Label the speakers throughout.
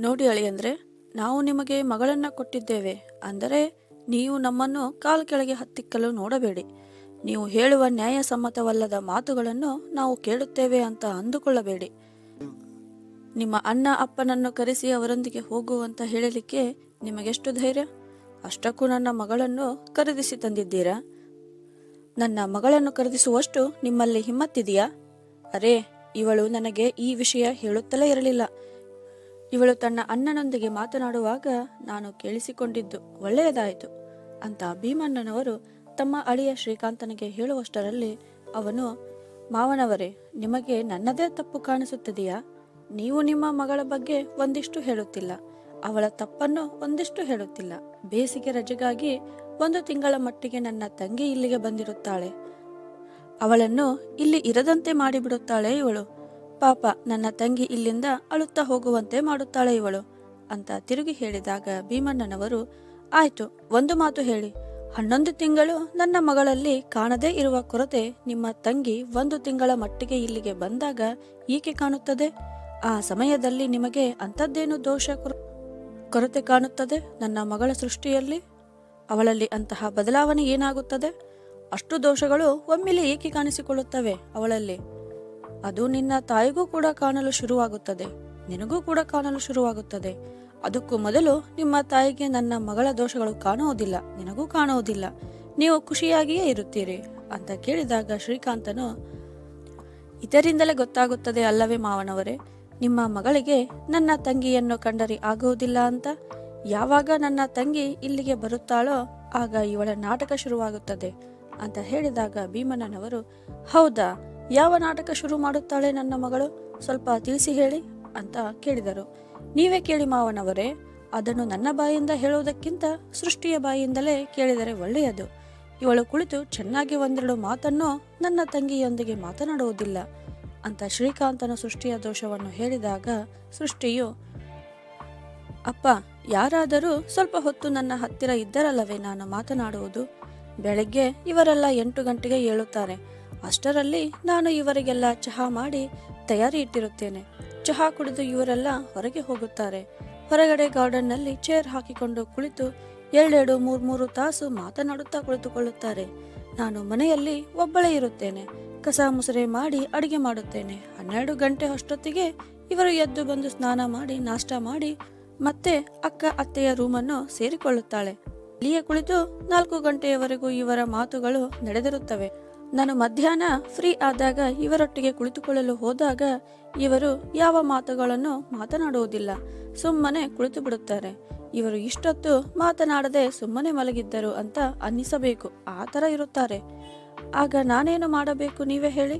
Speaker 1: ನೋಡಿ ಅಳಿಯಂದ್ರೆ ನಾವು ನಿಮಗೆ ಮಗಳನ್ನ ಕೊಟ್ಟಿದ್ದೇವೆ. ಅಂದರೆ, ನೀವು ನಮ್ಮನ್ನು ಕಾಲ್ ಕೆಳಗೆ ಹತ್ತಿಕ್ಕಲು ನೋಡಬೇಡಿ. ನೀವು ಹೇಳುವ ನ್ಯಾಯಸಮ್ಮತವಲ್ಲದ ಮಾತುಗಳನ್ನು ನಾವು ಕೇಳುತ್ತೇವೆ ಅಂತ ಅಂದುಕೊಳ್ಳಬೇಡಿ. ನಿಮ್ಮ ಅಣ್ಣ ಅಪ್ಪನನ್ನು ಕರೆಸಿ ಅವರೊಂದಿಗೆ ಹೋಗು ಅಂತ ಹೇಳಲಿಕ್ಕೆ ನಿಮಗೆಷ್ಟು ಧೈರ್ಯ? ಅಷ್ಟಕ್ಕೂ ನನ್ನ ಮಗಳನ್ನು ಖರೀದಿಸಿ ತಂದಿದ್ದೀರಾ? ನನ್ನ ಮಗಳನ್ನು ಖರೀದಿಸುವಷ್ಟು ನಿಮ್ಮಲ್ಲಿ ಹಿಮ್ಮತ್ತಿದೆಯಾ? ಅರೇ, ಇವಳು ನನಗೆ ಈ ವಿಷಯ ಹೇಳುತ್ತಲೇ ಇರಲಿಲ್ಲ. ಇವಳು ತನ್ನ ಅಣ್ಣನೊಂದಿಗೆ ಮಾತನಾಡುವಾಗ ನಾನು ಕೇಳಿಸಿಕೊಂಡಿದ್ದು ಒಳ್ಳೆಯದಾಯಿತು ಅಂತ ಭೀಮಣ್ಣನವರು ತಮ್ಮ ಅಳಿಯ ಶ್ರೀಕಾಂತನಿಗೆ ಹೇಳುವಷ್ಟರಲ್ಲಿ ಅವನು, ಮಾವನವರೇ, ನಿಮಗೆ ನನ್ನದೇ ತಪ್ಪು ಕಾಣಿಸುತ್ತದೆಯಾ? ನೀವು ನಿಮ್ಮ ಮಗಳ ಬಗ್ಗೆ ಒಂದಿಷ್ಟು ಹೇಳುತ್ತಿಲ್ಲ. ಅವಳ ತಪ್ಪನ್ನು ಒಂದಿಷ್ಟು ಹೇಳುತ್ತಿಲ್ಲ. ಬೇಸಿಗೆ ರಜೆಗಾಗಿ ಒಂದು ತಿಂಗಳ ಮಟ್ಟಿಗೆ ನನ್ನ ತಂಗಿ ಇಲ್ಲಿಗೆ ಬಂದಿರುತ್ತಾಳೆ. ಅವಳನ್ನು ಇಲ್ಲಿ ಇರದಂತೆ ಮಾಡಿಬಿಡುತ್ತಾಳೆ ಇವಳು. ಪಾಪ ನನ್ನ ತಂಗಿ ಇಲ್ಲಿಂದ ಅಳುತ್ತಾ ಹೋಗುವಂತೆ ಮಾಡುತ್ತಾಳೆ ಇವಳು ಅಂತ ತಿರುಗಿ ಹೇಳಿದಾಗ ಭೀಮಣ್ಣನವರು, ಆಯ್ತು, ಒಂದು ಮಾತು ಹೇಳಿ. ಹನ್ನೊಂದು ತಿಂಗಳು ನನ್ನ ಮಗಳಲ್ಲಿ ಕಾಣದೇ ಇರುವ ಕೊರತೆ ನಿಮ್ಮ ತಂಗಿ ಒಂದು ತಿಂಗಳ ಮಟ್ಟಿಗೆ ಇಲ್ಲಿಗೆ ಬಂದಾಗ ಏಕೆ ಕಾಣುತ್ತದೆ? ಆ ಸಮಯದಲ್ಲಿ ನಿಮಗೆ ಅಂಥದ್ದೇನು ದೋಷ ಕೊರ- ಕೊರತೆ ಕಾಣುತ್ತದೆ ನನ್ನ ಮಗಳ ಸೃಷ್ಟಿಯಲ್ಲಿ? ಅವಳಲ್ಲಿ ಅಂತಹ ಬದಲಾವಣೆ ಏನಾಗುತ್ತದೆ? ಅಷ್ಟು ದೋಷಗಳು ಒಮ್ಮೆಲೆ ಏಕೆ ಕಾಣಿಸಿಕೊಳ್ಳುತ್ತವೆ ಅವಳಲ್ಲಿ? ಅದು ನಿನ್ನ ತಾಯಿಗೂ ಕೂಡ ಕಾಣಲು ಶುರುವಾಗುತ್ತದೆ. ನಿನಗೂ ಕೂಡ ಕಾಣಲು ಶುರುವಾಗುತ್ತದೆ. ಅದಕ್ಕೂ ಮೊದಲು ನಿಮ್ಮ ತಾಯಿಗೆ ನನ್ನ ಮಗಳ ದೋಷಗಳು ಕಾಣುವುದಿಲ್ಲ. ನಿನಗೂ ಕಾಣುವುದಿಲ್ಲ. ನೀವು ಖುಷಿಯಾಗಿಯೇ ಇರುತ್ತೀರಿ ಅಂತ ಕೇಳಿದಾಗ ಶ್ರೀಕಾಂತನು, ಇದರಿಂದಲೇ ಗೊತ್ತಾಗುತ್ತದೆ ಅಲ್ಲವೇ ಮಾವನವರೇ, ನಿಮ್ಮ ಮಗಳಿಗೆ ನನ್ನ ತಂಗಿಯನ್ನು ಕಂಡರೆ ಆಗುವುದಿಲ್ಲ ಅಂತ. ಯಾವಾಗ ನನ್ನ ತಂಗಿ ಇಲ್ಲಿಗೆ ಬರುತ್ತಾಳೋ ಆಗ ಇವಳ ನಾಟಕ ಶುರುವಾಗುತ್ತದೆ ಅಂತ ಹೇಳಿದಾಗ ಭೀಮನನವರು, ಹೌದಾ? ಯಾವ ನಾಟಕ ಶುರು ಮಾಡುತ್ತಾಳೆ ನನ್ನ ಮಗಳು? ಸ್ವಲ್ಪ ತಿಳಿಸಿ ಹೇಳಿ ಅಂತ ಕೇಳಿದರು. ನೀವೇ ಕೇಳಿ ಮಾವನವರೇ, ಅದನ್ನು ನನ್ನ ಬಾಯಿಂದ ಹೇಳುವುದಕ್ಕಿಂತ ಸೃಷ್ಟಿಯ ಬಾಯಿಂದಲೇ ಕೇಳಿದರೆ ಒಳ್ಳೆಯದು. ಇವಳು ಕುಳಿತು ಚೆನ್ನಾಗಿ ಒಂದೆರಡು ಮಾತನ್ನು ನನ್ನ ತಂಗಿಯೊಂದಿಗೆ ಮಾತನಾಡುವುದಿಲ್ಲ ಅಂತ ಶ್ರೀಕಾಂತನ ಸೃಷ್ಟಿಯ ದೋಷವನ್ನು ಹೇಳಿದಾಗ ಸೃಷ್ಟಿಯು, ಅಪ್ಪ, ಯಾರಾದರೂ ಸ್ವಲ್ಪ ಹೊತ್ತು ನನ್ನ ಹತ್ತಿರ ಇದ್ದರಲ್ಲವೇ ನಾನು ಮಾತನಾಡುವುದು? ಬೆಳಗ್ಗೆ ಇವರೆಲ್ಲ ಎಂಟು ಗಂಟೆಗೆ ಏಳುತ್ತಾರೆ. ಅಷ್ಟರಲ್ಲಿ ನಾನು ಇವರಿಗೆಲ್ಲ ಚಹಾ ಮಾಡಿ ತಯಾರಿ ಇಟ್ಟಿರುತ್ತೇನೆ. ಚಹಾ ಕುಡಿದು ಇವರೆಲ್ಲ ಹೊರಗೆ ಹೋಗುತ್ತಾರೆ. ಹೊರಗಡೆ ಗಾರ್ಡನ್ನಲ್ಲಿ ಚೇರ್ ಹಾಕಿಕೊಂಡು ಕುಳಿತು ಎರಡೆರಡು ಮೂರು ಮೂರು ತಾಸು ಮಾತನಾಡುತ್ತಾ ಕುಳಿತುಕೊಳ್ಳುತ್ತಾರೆ. ನಾನು ಮನೆಯಲ್ಲಿ ಒಬ್ಬಳೇ ಇರುತ್ತೇನೆ. ಕಸ ಮುಸುರೆ ಮಾಡಿ ಅಡಿಗೆ ಮಾಡುತ್ತೇನೆ. ಹನ್ನೆರಡು ಗಂಟೆ ಅಷ್ಟೊತ್ತಿಗೆ ಇವರು ಎದ್ದು ಬಂದು ಸ್ನಾನ ಮಾಡಿ ನಾಷ್ಟ ಮಾಡಿ ಮತ್ತೆ ಅಕ್ಕ ಅತ್ತೆಯ ರೂಮನ್ನು ಸೇರಿಕೊಳ್ಳುತ್ತಾಳೆ. ಅಲ್ಲಿಯೇ ಕುಳಿತು ನಾಲ್ಕು ಗಂಟೆಯವರೆಗೂ ಇವರ ಮಾತುಗಳು ನಡೆದಿರುತ್ತವೆ. ನಾನು ಮಧ್ಯಾಹ್ನ ಫ್ರೀ ಆದಾಗ ಇವರೊಟ್ಟಿಗೆ ಕುಳಿತುಕೊಳ್ಳಲು ಹೋದಾಗ ಇವರು ಯಾವ ಮಾತುಗಳನ್ನು ಮಾತನಾಡುವುದಿಲ್ಲ, ಸುಮ್ಮನೆ ಕುಳಿತು ಬಿಡುತ್ತಾರೆ ಇವರು ಇಷ್ಟೊತ್ತು ಮಾತನಾಡದೆ ಸುಮ್ಮನೆ ಮಲಗಿದ್ದರು ಅಂತ ಅನ್ನಿಸಬೇಕು, ಆ ಥರ ಇರುತ್ತಾರೆ. ಆಗ ನಾನೇನು ಮಾಡಬೇಕು ನೀವೇ ಹೇಳಿ.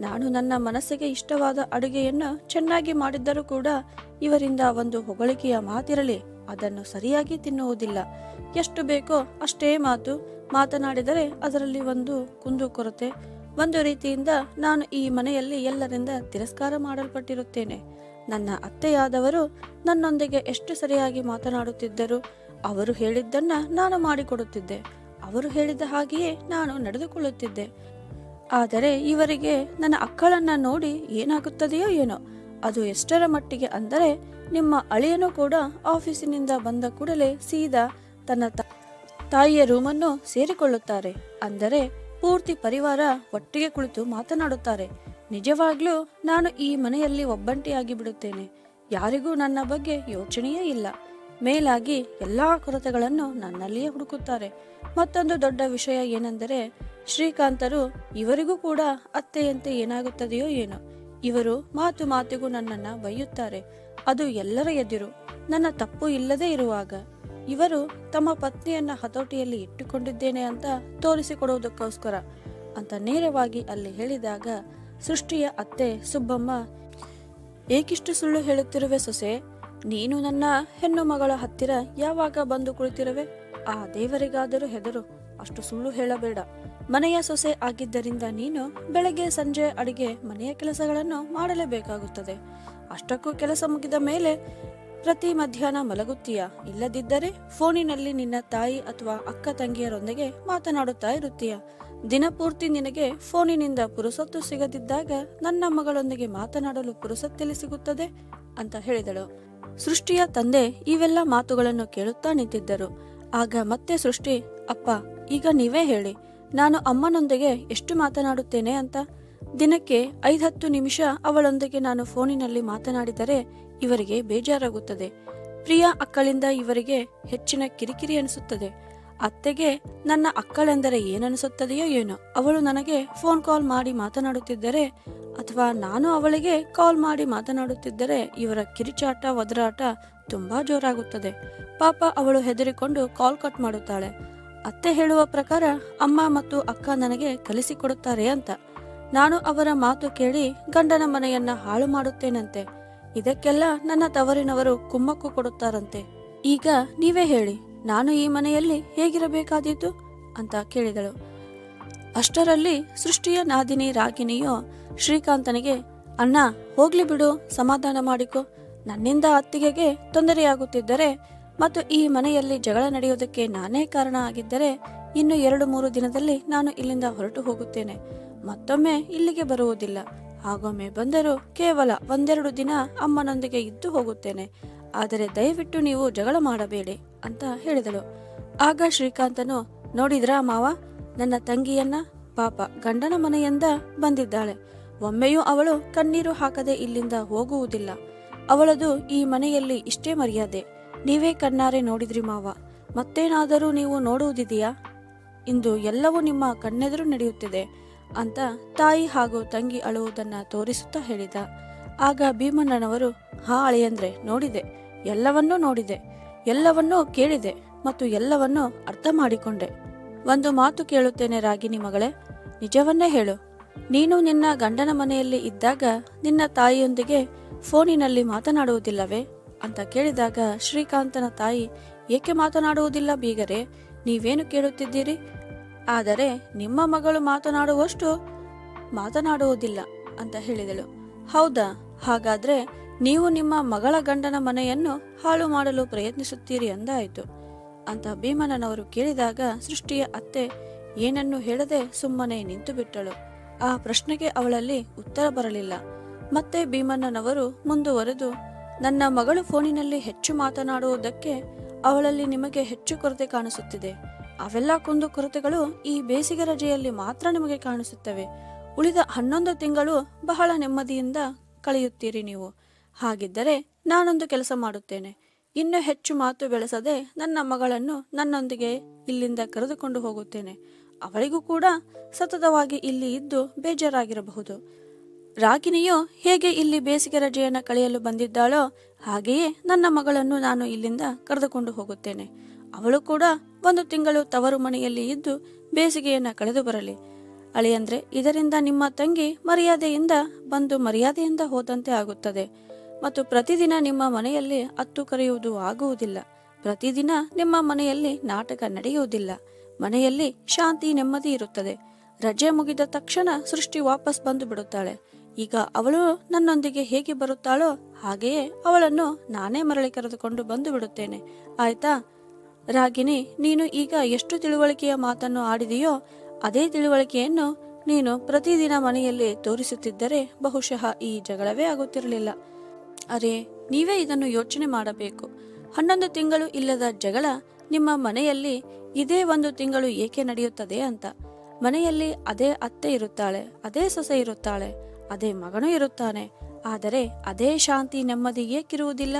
Speaker 1: ನಾನು ನನ್ನ ಮನಸ್ಸಿಗೆ ಇಷ್ಟವಾದ ಅಡುಗೆಯನ್ನು ಚೆನ್ನಾಗಿ ಮಾಡಿದ್ದರೂ ಕೂಡ ಇವರಿಂದ ಒಂದು ಹೊಗಳಿಕೆಯ ಮಾತಿರಲಿ, ಅದನ್ನು ಸರಿಯಾಗಿ ತಿನ್ನುವುದಿಲ್ಲ. ಎಷ್ಟು ಬೇಕೋ ಅಷ್ಟೇ ಮಾತು ಮಾತನಾಡಿದರೆ ಅದರಲ್ಲಿ ಒಂದು ಕುಂದುಕೊರತೆ ಒಂದು ರೀತಿಯಿಂದ ನಾನು ಈ ಮನೆಯಲ್ಲಿ ಎಲ್ಲರಿಂದ ತಿರಸ್ಕಾರ ಮಾಡಲ್ಪಟ್ಟಿರುತ್ತೇನೆ. ನನ್ನ ಅತ್ತೆಯಾದವರು ನನ್ನೊಂದಿಗೆ ಎಷ್ಟು ಸರಿಯಾಗಿ ಮಾತನಾಡುತ್ತಿದ್ದರು ಅವರು ಹೇಳಿದ್ದನ್ನ ನಾನು ಮಾಡಿಕೊಡುತ್ತಿದ್ದೆ. ಅವರು ಹೇಳಿದ ಹಾಗೆಯೇ ನಾನು ನಡೆದುಕೊಳ್ಳುತ್ತಿದ್ದೆ. ಆದರೆ ಇವರಿಗೆ ನನ್ನ ಅಕ್ಕಳನ್ನ ನೋಡಿ ಏನಾಗುತ್ತದೆಯೋ ಏನೋ. ಅದು ಎಷ್ಟರ ಮಟ್ಟಿಗೆ ಅಂದರೆ ನಿಮ್ಮ ಅಳಿಯನು ಕೂಡ ಆಫೀಸಿನಿಂದ ಬಂದ ಕೂಡಲೇ ಸೀದಾ ತನ್ನ ತಾಯಿಯ ರೂಮನ್ನು ಸೇರಿಕೊಳ್ಳುತ್ತಾರೆ. ಅಂದರೆ ಪೂರ್ತಿ ಪರಿವಾರ ಒಟ್ಟಿಗೆ ಕುಳಿತು ಮಾತನಾಡುತ್ತಾರೆ. ನಿಜವಾಗ್ಲೂ ನಾನು ಈ ಮನೆಯಲ್ಲಿ ಒಬ್ಬಂಟಿಯಾಗಿ ಬಿಡುತ್ತೇನೆ. ಯಾರಿಗೂ ನನ್ನ ಬಗ್ಗೆ ಯೋಚನೆಯೇ ಇಲ್ಲ. ಮೇಲಾಗಿ ಎಲ್ಲಾ ಕೊರತೆಗಳನ್ನು ನನ್ನಲ್ಲಿಯೇ ಹುಡುಕುತ್ತಾರೆ. ಮತ್ತೊಂದು ದೊಡ್ಡ ವಿಷಯ ಏನೆಂದರೆ, ಶ್ರೀಕಾಂತರು ಇವರಿಗೂ ಕೂಡ ಅತ್ತೆಯಂತೆ ಏನಾಗುತ್ತದೆಯೋ ಏನೋ. ಇವರು ಮಾತು ಮಾತಿಗೂ ನನ್ನನ್ನ ಬೈಯುತ್ತಾರೆ. ಅದು ಎಲ್ಲರ ಎದುರು. ನನ್ನ ತಪ್ಪು ಇಲ್ಲದೆ ಇರುವಾಗ. ಇವರು ತಮ್ಮ ಪತ್ನಿಯನ್ನ ಹತೋಟಿಯಲ್ಲಿ ಇಟ್ಟುಕೊಂಡಿದ್ದೇನೆ ಅಂತ ತೋರಿಸಿಕೊಡುವುದಕ್ಕೋಸ್ಕರ ಅಂತ ನೇರವಾಗಿ ಅಲ್ಲಿ ಹೇಳಿದಾಗ ಸೃಷ್ಟಿಯ ಅತ್ತೆ ಸುಬ್ಬಮ್ಮ, ಏಕಿಷ್ಟು ಸುಳ್ಳು ಹೇಳುತ್ತಿರುವೆ ಸೊಸೆ, ನೀನು ನನ್ನ ಹೆಣ್ಣು ಮಗಳ ಹತ್ತಿರ ಯಾವಾಗ ಬಂದು ಕುಳಿತಿರುವೆ? ಆ ದೇವರಿಗಾದರೂ ಹೆದರು, ಅಷ್ಟು ಸುಳ್ಳು ಹೇಳಬೇಡ. ಮನೆಯ ಸೊಸೆ ಆಗಿದ್ದರಿಂದ ನೀನು ಬೆಳಗ್ಗೆ ಸಂಜೆ ಅಡಿಗೆ ಮನೆಯ ಕೆಲಸಗಳನ್ನು ಮಾಡಲೇಬೇಕಾಗುತ್ತದೆ. ಅಷ್ಟಕ್ಕೂ ಕೆಲಸ ಮುಗಿದ ಮೇಲೆ ಪ್ರತಿ ಮಧ್ಯಾಹ್ನ ಮಲಗುತ್ತೀಯ? ಇಲ್ಲದಿದ್ದರೆ ಫೋನಿನಲ್ಲಿ ನಿನ್ನ ತಾಯಿ ಅಥವಾ ಅಕ್ಕ ತಂಗಿಯರೊಂದಿಗೆ ಮಾತನಾಡುತ್ತಾ ಇರುತ್ತೀಯ? ದಿನಪೂರ್ತಿ ನಿನಗೆ ಫೋನಿನಿಂದ ಪುರುಸತ್ತು ಸಿಗದಿದ್ದಾಗ ನನ್ನ ಮಗಳೊಂದಿಗೆ ಮಾತನಾಡಲು ಪುರುಸತ್ತೆಲ್ಲಿ ಸಿಗುತ್ತದೆ? ಅಂತ ಹೇಳಿದಳು. ಸೃಷ್ಟಿಯ ತಂದೆ ಇವೆಲ್ಲ ಮಾತುಗಳನ್ನು ಕೇಳುತ್ತಾ ನಿಂತಿದ್ದರು. ಆಗ ಮತ್ತೆ ಸೃಷ್ಟಿ, ಅಪ್ಪ, ಈಗ ನೀವೇ ಹೇಳಿ. ನಾನು ಅಮ್ಮನೊಂದಿಗೆ ಎಷ್ಟು ಮಾತನಾಡುತ್ತೇನೆ ಅಂತ? ದಿನಕ್ಕೆ ಐದತ್ತು ನಿಮಿಷ ಅವಳೊಂದಿಗೆ ನಾನು ಫೋನಿನಲ್ಲಿ ಮಾತನಾಡಿದರೆ ಇವರಿಗೆ ಬೇಜಾರಾಗುತ್ತದೆ. ಪ್ರಿಯಾ ಅಕ್ಕಳಿಂದ ಇವರಿಗೆ ಹೆಚ್ಚಿನ ಕಿರಿಕಿರಿ ಅನಿಸುತ್ತದೆ. ಅತ್ತೆಗೆ, ನನ್ನ ಅಕ್ಕಳೆಂದರೆ ಏನನಿಸುತ್ತದೆಯೋ ಏನೋ. ಅವಳು ನನಗೆ ಫೋನ್ ಕಾಲ್ ಮಾಡಿ ಮಾತನಾಡುತ್ತಿದ್ದರೆ ಅಥವಾ ನಾನು ಅವಳಿಗೆ ಕಾಲ್ ಮಾಡಿ ಮಾತನಾಡುತ್ತಿದ್ದರೆ ಇವರ ಕಿರಿಚಾಟ, ಒದರಾಟ ತುಂಬಾ ಜೋರಾಗುತ್ತದೆ. ಪಾಪ ಅವಳು ಹೆದರಿಕೊಂಡು ಕಾಲ್ ಕಟ್ ಮಾಡುತ್ತಾಳೆ. ಅತ್ತೆ ಹೇಳುವ ಪ್ರಕಾರ ಅಮ್ಮ ಮತ್ತು ಅಕ್ಕ ನನಗೆ ಕಲಿಸಿಕೊಡುತ್ತಾರೆ ಅಂತ. ನಾನು ಅವರ ಮಾತು ಕೇಳಿ ಗಂಡನ ಮನೆಯನ್ನ ಹಾಳು ಮಾಡುತ್ತೇನಂತೆ. ಇದಕ್ಕೆಲ್ಲ ನನ್ನ ತವರಿನವರು ಕುಮ್ಮಕ್ಕು ಕೊಡುತ್ತಾರಂತೆ. ಈಗ ನೀವೇ ಹೇಳಿ, ನಾನು ಈ ಮನೆಯಲ್ಲಿ ಹೇಗಿರಬೇಕಾದೀತು? ಅಂತ ಕೇಳಿದಳು. ಅಷ್ಟರಲ್ಲಿ ಸೃಷ್ಟಿಯ ನಾದಿನಿ ರಾಗಿಣಿಯು ಶ್ರೀಕಾಂತನಿಗೆ, ಅಣ್ಣ, ಹೋಗ್ಲಿ ಬಿಡು, ಸಮಾಧಾನ ಮಾಡಿಕೊ. ನನ್ನಿಂದ ಅತ್ತಿಗೆಗೆ ತೊಂದರೆಯಾಗುತ್ತಿದ್ದರೆ ಮತ್ತು ಈ ಮನೆಯಲ್ಲಿ ಜಗಳ ನಡೆಯುವುದಕ್ಕೆ ನಾನೇ ಕಾರಣ ಆಗಿದ್ದರೆ ಇನ್ನು ಎರಡು ಮೂರು ದಿನದಲ್ಲಿ ನಾನು ಇಲ್ಲಿಂದ ಹೊರಟು ಹೋಗುತ್ತೇನೆ. ಮತ್ತೊಮ್ಮೆ ಇಲ್ಲಿಗೆ ಬರುವುದಿಲ್ಲ. ಹಾಗೊಮ್ಮೆ ಬಂದರೂ ಕೇವಲ ಒಂದೆರಡು ದಿನ ಅಮ್ಮನೊಂದಿಗೆ ಇದ್ದು ಹೋಗುತ್ತೇನೆ. ಆದರೆ ದಯವಿಟ್ಟು ನೀವು ಜಗಳ ಮಾಡಬೇಡಿ ಅಂತ ಹೇಳಿದಳು. ಆಗ ಶ್ರೀಕಾಂತನು, ನೋಡಿದ್ರಾ ಮಾವ? ನನ್ನ ತಂಗಿಯನ್ನ, ಪಾಪ ಗಂಡನ ಮನೆಯಿಂದ ಬಂದಿದ್ದಾಳೆ. ಒಮ್ಮೆಯೂ ಅವಳು ಕಣ್ಣೀರು ಹಾಕದೆ ಇಲ್ಲಿಂದ ಹೋಗುವುದಿಲ್ಲ. ಅವಳದು ಈ ಮನೆಯಲ್ಲಿ ಇಷ್ಟೇ ಮರ್ಯಾದೆ. ನೀವೇ ಕಣ್ಣಾರೆ ನೋಡಿದ್ರಿ ಮಾವ. ಮತ್ತೇನಾದರೂ ನೀವು ನೋಡುವುದಿದೆಯಾ? ಇಂದು ಎಲ್ಲವೂ ನಿಮ್ಮ ಕಣ್ಣೆದುರು ನಡೆಯುತ್ತಿದೆ. ಅಂತ ತಾಯಿ ಹಾಗೂ ತಂಗಿ ಅಳುವುದನ್ನು ತೋರಿಸುತ್ತಾ ಹೇಳಿದ. ಆಗ ಭೀಮಣ್ಣನವರು, ಹಾ ಅಳಿಯಂದ್ರೆ, ನೋಡಿದೆ. ಎಲ್ಲವನ್ನೂ ನೋಡಿದೆ. ಎಲ್ಲವನ್ನೂ ಕೇಳಿದೆ ಮತ್ತು ಎಲ್ಲವನ್ನೂ ಅರ್ಥ ಮಾಡಿಕೊಂಡೆ. ಒಂದು ಮಾತು ಕೇಳುತ್ತೇನೆ ರಾಗಿನಿ ಮಗಳೇ. ನಿಜವನ್ನೇ ಹೇಳು. ನೀನು ನಿನ್ನ ಗಂಡನ ಮನೆಯಲ್ಲಿ ಇದ್ದಾಗ ನಿನ್ನ ತಾಯಿಯೊಂದಿಗೆ ಫೋನಿನಲ್ಲಿ ಮಾತನಾಡುವುದಿಲ್ಲವೇ? ಅಂತ ಕೇಳಿದಾಗ ಶ್ರೀಕಾಂತನ ತಾಯಿ, ಏಕೆ ಮಾತನಾಡುವುದಿಲ್ಲ ಬೀಗರೆ? ನೀವೇನು ಕೇಳುತ್ತಿದ್ದೀರಿ? ಆದರೆ ನಿಮ್ಮ ಮಗಳು ಮಾತನಾಡುವಷ್ಟು ಮಾತನಾಡುವುದಿಲ್ಲ ಅಂತ ಹೇಳಿದಳು. ಹೌದಾ? ಹಾಗಾದ್ರೆ ನೀವು ನಿಮ್ಮ ಮಗಳ ಗಂಡನ ಮನೆಯನ್ನು ಹಾಳು ಮಾಡಲು ಪ್ರಯತ್ನಿಸುತ್ತೀರಿ ಎಂದಾಯಿತು. ಅಂತ ಭೀಮನನವರು ಕೇಳಿದಾಗ ಸೃಷ್ಟಿಯ ಅತ್ತೆ ಏನನ್ನು ಹೇಳದೆ ಸುಮ್ಮನೆ ನಿಂತು ಬಿಟ್ಟಳು ಆ ಪ್ರಶ್ನೆಗೆ ಅವಳಲ್ಲಿ ಉತ್ತರ ಬರಲಿಲ್ಲ. ಮತ್ತೆ ಭೀಮಣ್ಣನವರು ಮುಂದುವರೆದು, ನನ್ನ ಮಗಳು ಫೋನಿನಲ್ಲಿ ಹೆಚ್ಚು ಮಾತನಾಡುವುದಕ್ಕೆ ಅವಳಲ್ಲಿ ನಿಮಗೆ ಹೆಚ್ಚು ಕೊರತೆ ಕಾಣಿಸುತ್ತಿದೆ. ಅವೆಲ್ಲ ಕುಂದು ಕೊರತೆಗಳು ಈ ಬೇಸಿಗೆ ರಜೆಯಲ್ಲಿ ಮಾತ್ರ ನಿಮಗೆ ಕಾಣಿಸುತ್ತವೆ. ಉಳಿದ ಹನ್ನೊಂದು ತಿಂಗಳು ಬಹಳ ನೆಮ್ಮದಿಯಿಂದ ಕಳೆಯುತ್ತೀರಿ ನೀವು. ಹಾಗಿದ್ದರೆ ನಾನೊಂದು ಕೆಲಸ ಮಾಡುತ್ತೇನೆ. ಇನ್ನು ಹೆಚ್ಚು ಮಾತು ಬೆಳೆಸದೆ ನನ್ನ ಮಗಳನ್ನು ನನ್ನೊಂದಿಗೆ ಇಲ್ಲಿಂದ ಕರೆದುಕೊಂಡು ಹೋಗುತ್ತೇನೆ. ಅವಳಿಗೂ ಕೂಡ ಸತತವಾಗಿ ಇಲ್ಲಿ ಇದ್ದು ಬೇಜಾರಾಗಿರಬಹುದು. ರಾಗಿಣಿಯು ಹೇಗೆ ಇಲ್ಲಿ ಬೇಸಿಗೆ ರಜೆಯನ್ನು ಕಳೆಯಲು ಬಂದಿದ್ದಾಳೋ ಹಾಗೆಯೇ ನನ್ನ ಮಗಳನ್ನು ನಾನು ಇಲ್ಲಿಂದ ಕರೆದುಕೊಂಡು ಹೋಗುತ್ತೇನೆ. ಅವಳು ಕೂಡ ಒಂದು ತಿಂಗಳು ತವರು ಮನೆಯಲ್ಲಿ ಇದ್ದು ಬೇಸಿಗೆಯನ್ನ ಕಳೆದು ಬರಲಿ. ಅಳಿಯಂದ್ರೆ ಇದರಿಂದ ನಿಮ್ಮ ತಂಗಿ ಮರ್ಯಾದೆಯಿಂದ ಬಂದು ಮರ್ಯಾದೆಯಿಂದ ಹೋದಂತೆ ಆಗುತ್ತದೆ. ಮತ್ತು ಪ್ರತಿದಿನ ನಿಮ್ಮ ಮನೆಯಲ್ಲಿ ಅತ್ತು ಕರೆಯುವುದು ಆಗುವುದಿಲ್ಲ. ಪ್ರತಿದಿನ ನಿಮ್ಮ ಮನೆಯಲ್ಲಿ ನಾಟಕ ನಡೆಯುವುದಿಲ್ಲ. ಮನೆಯಲ್ಲಿ ಶಾಂತಿ ನೆಮ್ಮದಿ ಇರುತ್ತದೆ. ರಜೆ ಮುಗಿದ ತಕ್ಷಣ ಸೃಷ್ಟಿ ವಾಪಸ್ ಬಂದು ಬಿಡುತ್ತಾಳೆ. ಈಗ ಅವಳು ನನ್ನೊಂದಿಗೆ ಹೇಗೆ ಬರುತ್ತಾಳೋ ಹಾಗೆಯೇ ಅವಳನ್ನು ನಾನೇ ಮರಳಿ ಕರೆದುಕೊಂಡು ಬಂದು ಬಿಡುತ್ತೇನೆ. ಆಯ್ತಾ? ರಾಗಿನಿ ನೀನು ಈಗ ಎಷ್ಟು ತಿಳುವಳಿಕೆಯ ಮಾತನ್ನು ಆಡಿದೆಯೋ ಅದೇ ತಿಳುವಳಿಕೆಯನ್ನು ನೀನು ಪ್ರತಿದಿನ ಮನೆಯಲ್ಲಿ ತೋರಿಸುತ್ತಿದ್ದರೆ ಬಹುಶಃ ಈ ಜಗಳವೇ ಆಗುತ್ತಿರಲಿಲ್ಲ. ಅರೆ, ನೀವೇ ಇದನ್ನು ಯೋಚನೆ ಮಾಡಬೇಕು. ಹನ್ನೊಂದು ತಿಂಗಳು ಇಲ್ಲದ ಜಗಳ ನಿಮ್ಮ ಮನೆಯಲ್ಲಿ ಇದೇ ಒಂದು ತಿಂಗಳು ಏಕೆ ನಡೆಯುತ್ತದೆ ಅಂತ. ಮನೆಯಲ್ಲಿ ಅದೇ ಅತ್ತೆ ಇರುತ್ತಾಳೆ, ಅದೇ ಸೊಸೆ ಇರುತ್ತಾಳೆ, ಅದೇ ಮಗನೂ ಇರುತ್ತಾನೆ, ಆದರೆ ಅದೇ ಶಾಂತಿ ನೆಮ್ಮದಿ ಏಕಿರುವುದಿಲ್ಲ.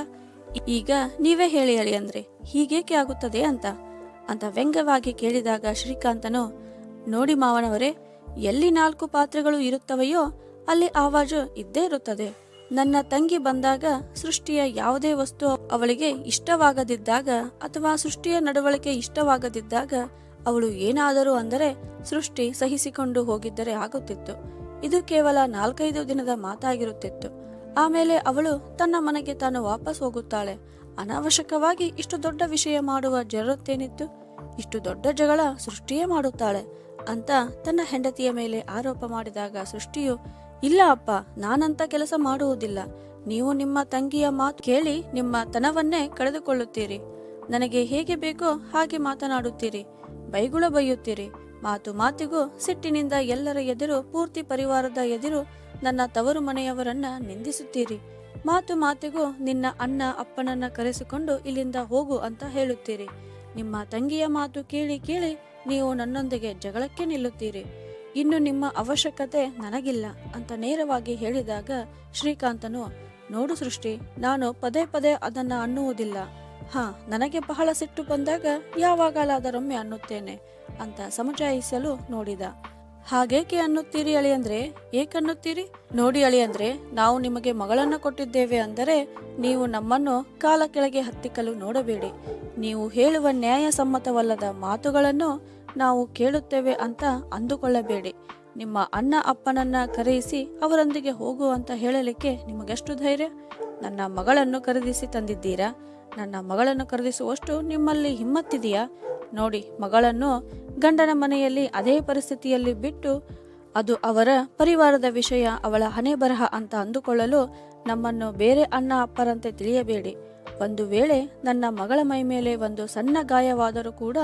Speaker 1: ಈಗ ನೀವೇ ಹೇಳಿ ಹೇಳಿ ಅಂದ್ರೆ ಹೀಗೇಕೆ ಆಗುತ್ತದೆ ಅಂತ. ಅಂತ ವ್ಯಂಗ್ಯವಾಗಿ ಕೇಳಿದಾಗ ಶ್ರೀಕಾಂತನು, ನೋಡಿ ಮಾವನವರೇ, ಎಲ್ಲಿ ನಾಲ್ಕು ಪಾತ್ರೆಗಳು ಇರುತ್ತವೆಯೋ ಅಲ್ಲಿ ಆವಾಜು ಇದ್ದೇ ಇರುತ್ತದೆ. ನನ್ನ ತಂಗಿ ಬಂದಾಗ ಸೃಷ್ಟಿಯ ಯಾವುದೇ ವಸ್ತು ಅವಳಿಗೆ ಇಷ್ಟವಾಗದಿದ್ದಾಗ ಅಥವಾ ಸೃಷ್ಟಿಯ ನಡವಳಿಕೆ ಇಷ್ಟವಾಗದಿದ್ದಾಗ ಅವಳು ಏನಾದರೂ ಅಂದರೆ ಸೃಷ್ಟಿ ಸಹಿಸಿಕೊಂಡು ಹೋಗಿದ್ದರೆ ಆಗುತ್ತಿತ್ತು. ಇದು ಕೇವಲ ನಾಲ್ಕೈದು ದಿನದ ಮಾತಾಗಿರುತ್ತಿತ್ತು. ಆಮೇಲೆ ಅವಳು ತನ್ನ ಮನೆಗೆ ತಾನು ವಾಪಸ್ ಹೋಗುತ್ತಾಳೆ. ಅನಾವಶ್ಯಕವಾಗಿ ಇಷ್ಟು ದೊಡ್ಡ ವಿಷಯ ಮಾಡುವ ಜರತ್ತೇನಿತ್ತು ಇಷ್ಟು ದೊಡ್ಡ ಜಗಳ ಸೃಷ್ಟಿಯೇ ಮಾಡುತ್ತಾಳೆ ಅಂತ ತನ್ನ ಹೆಂಡತಿಯ ಮೇಲೆ ಆರೋಪ ಮಾಡಿದಾಗ ಸೃಷ್ಟಿಯು, ಇಲ್ಲ ಅಪ್ಪ, ನಾನಂತ ಕೆಲಸ ಮಾಡುವುದಿಲ್ಲ. ನೀವು ನಿಮ್ಮ ತಂಗಿಯ ಮಾತು ಕೇಳಿ ನಿಮ್ಮ ತನವನ್ನೇ ಕಳೆದುಕೊಳ್ಳುತ್ತೀರಿ. ನನಗೆ ಹೇಗೆ ಬೇಕೋ ಹಾಗೆ ಮಾತನಾಡುತ್ತೀರಿ. ಬೈಗುಳ ಬೈಯುತ್ತೀರಿ ಮಾತು ಮಾತಿಗೂ ಸಿಟ್ಟಿನಿಂದ ಎಲ್ಲರ ಎದುರು ಪೂರ್ತಿ ಪರಿವಾರದ ಎದುರು ನನ್ನ ತವರು ಮನೆಯವರನ್ನ ನಿಂದಿಸುತ್ತೀರಿ. ಮಾತು ಮಾತಿಗೂ ನಿನ್ನ ಅಣ್ಣ ಅಪ್ಪನನ್ನ ಕರೆಸಿಕೊಂಡು ಇಲ್ಲಿಂದ ಹೋಗು ಅಂತ ಹೇಳುತ್ತೀರಿ. ನಿಮ್ಮ ತಂಗಿಯ ಮಾತು ಕೇಳಿ ಕೇಳಿ ನೀವು ನನ್ನೊಂದಿಗೆ ಜಗಳಕ್ಕೆ ನಿಲ್ಲುತ್ತೀರಿ. ಇನ್ನು ನಿಮ್ಮ ಅವಶ್ಯಕತೆ ನನಗಿಲ್ಲ ಅಂತ ನೇರವಾಗಿ ಹೇಳಿದಾಗ ಶ್ರೀಕಾಂತನು, ನೋಡು ಸೃಷ್ಟಿ, ನಾನು ಪದೇ ಪದೇ ಅದನ್ನ ಅನ್ನುವುದಿಲ್ಲ. ಹಾ, ನನಗೆ ಬಹಳ ಸಿಟ್ಟು ಬಂದಾಗ ಯಾವಾಗಲಾದರೊಮ್ಮೆ ಅನ್ನುತ್ತೇನೆ ಅಂತ ಸಮಜಾಯಿಸಲು ನೋಡಿದ. ಹಾಗೇಕೆ ಅನ್ನುತ್ತೀರಿ ಅಳಿಯಂದ್ರೆ ಏಕನ್ನುತ್ತೀರಿ? ನೋಡಿ ಅಳಿಯಂದ್ರೆ ನಾವು ನಿಮಗೆ ಮಗಳನ್ನ ಕೊಟ್ಟಿದ್ದೇವೆ ಅಂದರೆ ನೀವು ನಮ್ಮನ್ನು ಕಾಲ ಕೆಳಗೆ ಹತ್ತಿಕ್ಕಲು ನೋಡಬೇಡಿ. ನೀವು ಹೇಳುವ ನ್ಯಾಯಸಮ್ಮತವಲ್ಲದ ಮಾತುಗಳನ್ನು ನಾವು ಕೇಳುತ್ತೇವೆ ಅಂತ ಅಂದುಕೊಳ್ಳಬೇಡಿ. ನಿಮ್ಮ ಅಣ್ಣ ಅಪ್ಪನನ್ನ ಕರೆಯಿಸಿ ಅವರೊಂದಿಗೆ ಹೋಗು ಅಂತ ಹೇಳಲಿಕ್ಕೆ ನಿಮಗೆಷ್ಟು ಧೈರ್ಯ? ನನ್ನ ಮಗಳನ್ನು ಖರೀದಿಸಿ ತಂದಿದ್ದೀರಾ? ನನ್ನ ಮಗಳನ್ನು ಖರೀದಿಸುವಷ್ಟು ನಿಮ್ಮಲ್ಲಿ ಹಿಮ್ಮತ್ತಿದೆಯಾ? ನೋಡಿ, ಮಗಳನ್ನು ಗಂಡನ ಮನೆಯಲ್ಲಿ ಅದೇ ಪರಿಸ್ಥಿತಿಯಲ್ಲಿ ಬಿಟ್ಟು ಅದು ಅವರ ಪರಿವಾರದ ವಿಷಯ ಅವಳ ಹಣೆ ಬರಹ ಅಂತ ಅಂದುಕೊಳ್ಳಲು ನಮ್ಮನ್ನು ಬೇರೆ ಅಣ್ಣ ಅಪ್ಪರಂತೆ ತಿಳಿಯಬೇಡಿ. ಒಂದು ವೇಳೆ ನನ್ನ ಮಗಳ ಮೈ ಮೇಲೆ ಒಂದು ಸಣ್ಣ ಗಾಯವಾದರೂ ಕೂಡ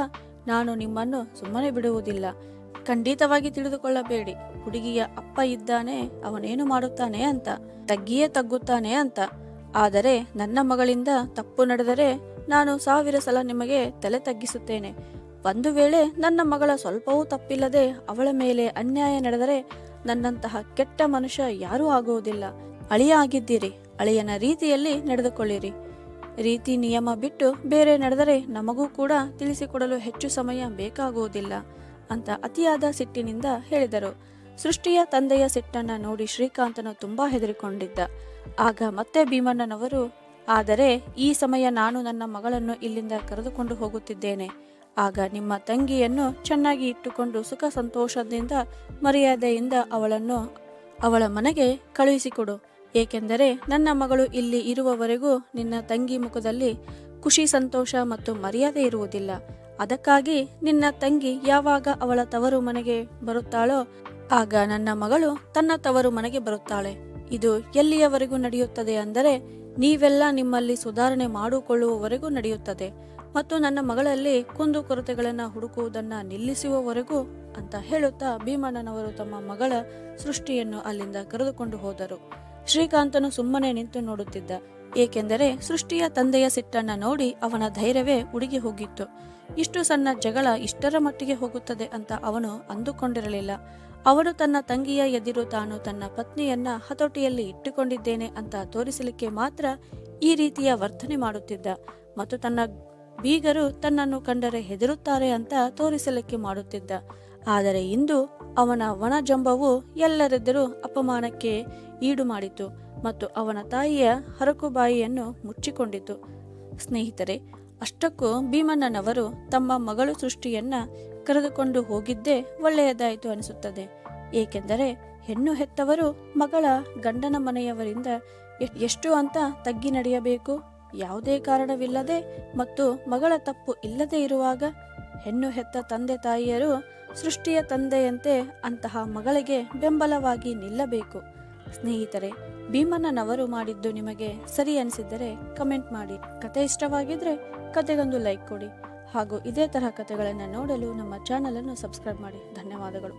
Speaker 1: ನಾನು ನಿಮ್ಮನ್ನು ಸುಮ್ಮನೆ ಬಿಡುವುದಿಲ್ಲ. ಖಂಡಿತವಾಗಿ ತಿಳಿದುಕೊಳ್ಳಬೇಡಿ. ಹುಡುಗಿಯ ಅಪ್ಪ ಇದ್ದಾನೆ, ಅವನೇನು ಮಾಡುತ್ತಾನೆ ಅಂತ, ತಗ್ಗಿಯೇ ತಗ್ಗುತ್ತಾನೆ ಅಂತ. ಆದರೆ ನನ್ನ ಮಗಳಿಂದ ತಪ್ಪು ನಡೆದರೆ ನಾನು ಸಾವಿರ ಸಲ ನಿಮಗೆ ತಲೆ ತಗ್ಗಿಸುತ್ತೇನೆ. ಒಂದು ವೇಳೆ ನನ್ನ ಮಗಳ ಸ್ವಲ್ಪವೂ ತಪ್ಪಿಲ್ಲದೆ ಅವಳ ಮೇಲೆ ಅನ್ಯಾಯ ನಡೆದರೆ ನನ್ನಂತಹ ಕೆಟ್ಟ ಮನುಷ್ಯ ಯಾರೂ ಆಗುವುದಿಲ್ಲ. ಅಳಿಯ ಆಗಿದ್ದೀರಿ. ಅಳಿಯನ ರೀತಿಯಲ್ಲಿ ನಡೆದುಕೊಳ್ಳಿರಿ. ರೀತಿ ನಿಯಮ ಬಿಟ್ಟು ಬೇರೆ ನಡೆದರೆ ನಮಗೂ ಕೂಡ ತಿಳಿಸಿಕೊಡಲು ಹೆಚ್ಚು ಸಮಯ ಬೇಕಾಗುವುದಿಲ್ಲ ಅಂತ ಅತಿಯಾದ ಸಿಟ್ಟಿನಿಂದ ಹೇಳಿದರು. ಸೃಷ್ಟಿಯ ತಂದೆಯ ಸಿಟ್ಟನ್ನ ನೋಡಿ ಶ್ರೀಕಾಂತನು ತುಂಬಾ ಹೆದರಿಕೊಂಡಿದ್ದ. ಆಗ ಮತ್ತೆ ಭೀಮಣ್ಣನವರು ಆದರೆ ಈ ಸಮಯ ನಾನು ನನ್ನ ಮಗಳನ್ನು ಇಲ್ಲಿಂದ ಕರೆದುಕೊಂಡು ಹೋಗುತ್ತಿದ್ದೇನೆ. ಆಗ ನಿಮ್ಮ ತಂಗಿಯನ್ನು ಚೆನ್ನಾಗಿ ಇಟ್ಟುಕೊಂಡು ಸುಖ ಸಂತೋಷದಿಂದ ಮರ್ಯಾದೆಯಿಂದ ಅವಳನ್ನು ಅವಳ ಮನೆಗೆ ಕಳುಹಿಸಿಕೊಡು. ಏಕೆಂದರೆ ನನ್ನ ಮಗಳು ಇಲ್ಲಿ ಇರುವವರೆಗೂ ನಿನ್ನ ತಂಗಿ ಮುಖದಲ್ಲಿ ಖುಷಿ, ಸಂತೋಷ ಮತ್ತು ಮರ್ಯಾದೆ ಇರುವುದಿಲ್ಲ. ಅದಕ್ಕಾಗಿ ನಿನ್ನ ತಂಗಿ ಯಾವಾಗ ಅವಳ ತವರು ಮನೆಗೆ ಬರುತ್ತಾಳೋ ಆಗ ನನ್ನ ಮಗಳು ತನ್ನ ತವರು ಮನೆಗೆ ಬರುತ್ತಾಳೆ. ಇದು ಎಲ್ಲಿಯವರೆಗೂ ನಡೆಯುತ್ತದೆ ಅಂದರೆ ನೀವೆಲ್ಲ ನಿಮ್ಮಲ್ಲಿ ಸುಧಾರಣೆ ಮಾಡಿಕೊಳ್ಳುವವರೆಗೂ ನಡೆಯುತ್ತದೆ ಮತ್ತು ನನ್ನ ಮಗಳಲ್ಲಿ ಕುಂದು ಕೊರತೆಗಳನ್ನು ಹುಡುಕುವುದನ್ನ ನಿಲ್ಲಿಸುವವರೆಗೂ ಅಂತ ಹೇಳುತ್ತಾ ಭೀಮಣ್ಣನವರು ತಮ್ಮ ಮಗಳ ಸೃಷ್ಟಿಯನ್ನು ಅಲ್ಲಿಂದ ಕರೆದುಕೊಂಡು ಹೋದರು. ಶ್ರೀಕಾಂತನು ಸುಮ್ಮನೆ ನಿಂತು ನೋಡುತ್ತಿದ್ದ. ಏಕೆಂದರೆ ಸೃಷ್ಟಿಯ ತಂದೆಯ ಸಿಟ್ಟನ್ನ ನೋಡಿ ಅವನ ಧೈರ್ಯವೇ ಉಡುಗಿ ಹೋಗಿತ್ತು. ಇಷ್ಟು ಸಣ್ಣ ಜಗಳ ಇಷ್ಟರ ಮಟ್ಟಿಗೆ ಹೋಗುತ್ತದೆ ಅಂತ ಅವನು ಅಂದುಕೊಂಡಿರಲಿಲ್ಲ. ಅವನು ತನ್ನ ತಂಗಿಯ ಎದುರು ತಾನು ತನ್ನ ಪತ್ನಿಯನ್ನ ಹತೋಟಿಯಲ್ಲಿ ಇಟ್ಟುಕೊಂಡಿದ್ದೇನೆ ಅಂತ ತೋರಿಸಲಿಕ್ಕೆ ಮಾತ್ರ ಈ ರೀತಿಯ ವರ್ತನೆ ಮಾಡುತ್ತಿದ್ದ. ಮತ್ತು ತನ್ನ ಬೀಗರು ತನ್ನನ್ನು ಕಂಡರೆ ಹೆದರುತ್ತಾರೆ ಅಂತ ತೋರಿಸಲಿಕ್ಕೆ ಮಾಡುತ್ತಿದ್ದ. ಆದರೆ ಇಂದು ಅವನ ಒಣಜಂಬವು ಎಲ್ಲರೆದುರು ಅಪಮಾನಕ್ಕೆ ಈಡು ಮಾಡಿತು ಮತ್ತು ಅವನ ತಾಯಿಯ ಹರಕುಬಾಯಿಯನ್ನು ಮುಚ್ಚಿಕೊಂಡಿತು. ಸ್ನೇಹಿತರೆ, ಅಷ್ಟಕ್ಕೂ ಭೀಮಣ್ಣನವರು ತಮ್ಮ ಮಗಳು ಸೃಷ್ಟಿಯನ್ನ ಕರೆದುಕೊಂಡು ಹೋಗಿದ್ದೇ ಒಳ್ಳೆಯದಾಯಿತು ಅನಿಸುತ್ತದೆ. ಏಕೆಂದರೆ ಹೆಣ್ಣು ಹೆತ್ತವರು ಮಗಳ ಗಂಡನ ಮನೆಯವರಿಂದ ಎಷ್ಟು ಅಂತ ತಗ್ಗಿ ನಡೆಯಬೇಕು. ಯಾವುದೇ ಕಾರಣವಿಲ್ಲದೆ ಮತ್ತು ಮಗಳ ತಪ್ಪು ಇಲ್ಲದೆ ಇರುವಾಗ ಹೆಣ್ಣು ಹೆತ್ತ ತಂದೆ ತಾಯಿಯರು ಸೃಷ್ಟಿಯ ತಂದೆಯಂತೆ ಅಂತಹ ಮಗಳಿಗೆ ಬೆಂಬಲವಾಗಿ ನಿಲ್ಲಬೇಕು. ಸ್ನೇಹಿತರೆ, ಭೀಮಣ್ಣನವರು ಮಾಡಿದ್ದು ನಿಮಗೆ ಸರಿ ಅನಿಸಿದ್ದರೆ ಕಮೆಂಟ್ ಮಾಡಿ. ಕತೆ ಇಷ್ಟವಾಗಿದ್ರೆ ಕತೆಗೊಂದು ಲೈಕ್ ಕೊಡಿ. ಹಾಗೂ ಇದೇ ತರಹ ಕಥೆಗಳನ್ನು ನೋಡಲು ನಮ್ಮ ಚಾನಲನ್ನು ಸಬ್ಸ್ಕ್ರೈಬ್ ಮಾಡಿ. ಧನ್ಯವಾದಗಳು.